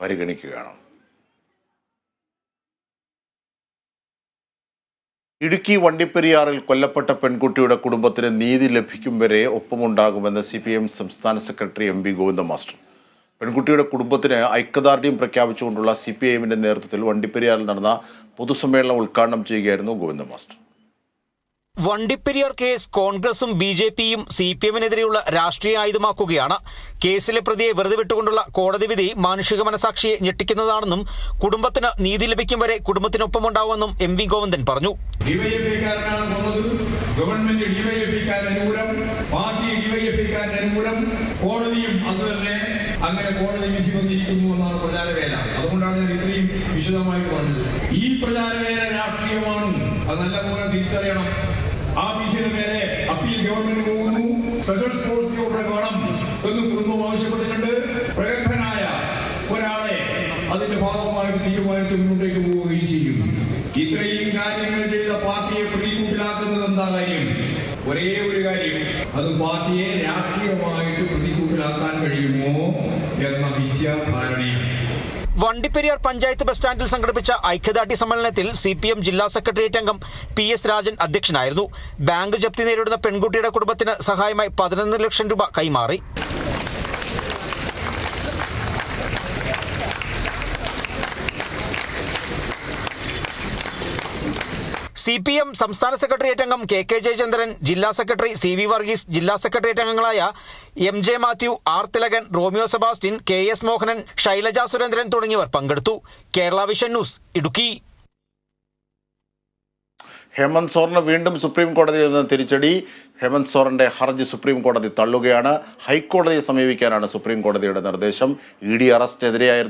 പരിഗണിക്കുകയാണ്. ഇടുക്കി വണ്ടിപ്പെരിയാറിൽ കൊല്ലപ്പെട്ട പെൺകുട്ടിയുടെ കുടുംബത്തിന് നീതി ലഭിക്കും വരെ ഒപ്പമുണ്ടാകുമെന്ന് സി പി എം സംസ്ഥാന secretary M P Govinda master. പെൺകുട്ടിയുടെ കുടുംബത്തിന് ഐക്യദാർഢ്യം പ്രഖ്യാപിച്ചുകൊണ്ടുള്ള സി പി ഐ എമ്മിന്റെ നേതൃത്വത്തിൽ വണ്ടിപ്പെരിയാറിൽ നടന്ന പൊതുസമ്മേളനം ഉദ്ഘാടനം ചെയ്യുകയായിരുന്നു ഗോവിന്ദ മാസ്റ്റർ. വണ്ടിപ്പെരിയാർ കേസ് കോൺഗ്രസും ബി ജെ പിയും സി പി എമ്മിനെതിരെയുള്ള രാഷ്ട്രീയ ആയുധമാക്കുകയാണ്. കേസിലെ പ്രതിയെ വെറുതെ വിട്ടുകൊണ്ടുള്ള കോടതി വിധി മാനുഷിക മനസാക്ഷിയെ ഞെട്ടിക്കുന്നതാണെന്നും കുടുംബത്തിന് നീതി ലഭിക്കും വരെ കുടുംബത്തിനൊപ്പമുണ്ടാവുമെന്നും എം വി ഗോവിന്ദൻ പറഞ്ഞു. ഗവൺമെന്റ് ഡിവൈഎഫ്ഐക്കാരൻ അനുകൂലം പാർട്ടി ഡിവൈഎഫ്ഐക്കാരൻ അനുകൂലം കോടതിയും അതുതന്നെ അങ്ങനെ കോടതി വിധി വന്നിരിക്കുന്നു എന്നാണ് പ്രചാരവേല. അതുകൊണ്ടാണ് ഞാൻ ഇത്രയും വിശദമായി പറഞ്ഞത്. ഈ പ്രചാരവേല രാഷ്ട്രീയമാണ് അത് നല്ലപോലെ തിരിച്ചറിയണം. ആ വിഷയത്തിന് മേലെ അപ്പീൽ ഗവൺമെന്റ് പോകുന്നു. സ്പെഷ്യൽ സ്പോർട്സ് ഓർഡർ വേണം എന്ന് കുടുംബം ആവശ്യപ്പെട്ടിട്ടുണ്ട്. പ്രഗത്ഭനായ ഒരാളെ അതിന്റെ ഭാഗമായിട്ട് തീരുമാനിച്ച് മുന്നോട്ടേക്ക് പോവുകയും ചെയ്യും. ഇത്രയും കാര്യങ്ങൾ ചെയ്ത പാർട്ടിയെ പ്രതികൂട്ടിലാക്കുന്നത് എന്താ കാര്യം? ഒരേ ഒരു കാര്യം. അത് പാർട്ടിയെ രാഷ്ട്രീയമായിട്ട് പ്രതികൂട്ടിലാക്കാൻ കഴിയുമോ എന്ന മിഥ്യാധാരണയാണ് വണ്ടിപ്പെരിയാർ പഞ്ചായത്ത് ബസ് സ്റ്റാൻഡിൽ സംഘടിപ്പിച്ച ഐക്യദാർഢ്യ സമ്മേളനത്തിൽ സി പി എം ജില്ലാ സെക്രട്ടേറിയറ്റ് അംഗം പി എസ് രാജൻ അധ്യക്ഷനായിരുന്നു. ബാങ്ക് ജപ്തി നേരിടുന്ന പെൺകുട്ടിയുടെ കുടുംബത്തിന് സഹായമായി പതിനൊന്ന് ലക്ഷം രൂപ കൈമാറി. സി പി എം സംസ്ഥാന സെക്രട്ടേറിയറ്റ് അംഗം കെ കെ ജയചന്ദ്രൻ ജില്ലാ സെക്രട്ടറി സി വി വർഗീസ് ജില്ലാ സെക്രട്ടേറിയറ്റ് അംഗങ്ങളായ M J Mathew R Thilakan Romeo Sebastian K S Mohanan Shailaja Surendran തുടങ്ങിയവർ പങ്കെടുത്തു. Kerala vision news Idukki. Hemant സോറിന് വീണ്ടും സുപ്രീം കോടതിയിൽ നിന്ന് തിരിച്ചടി. ഹേമന്ത് സോറിന്റെ ഹർജി സുപ്രീം കോടതി തള്ളുകയാണ്. ഹൈക്കോടതിയെ സമീപിക്കാനാണ് സുപ്രീം കോടതിയുടെ നിർദ്ദേശം. E D അറസ്റ്റിനെതിരെയായിരുന്നു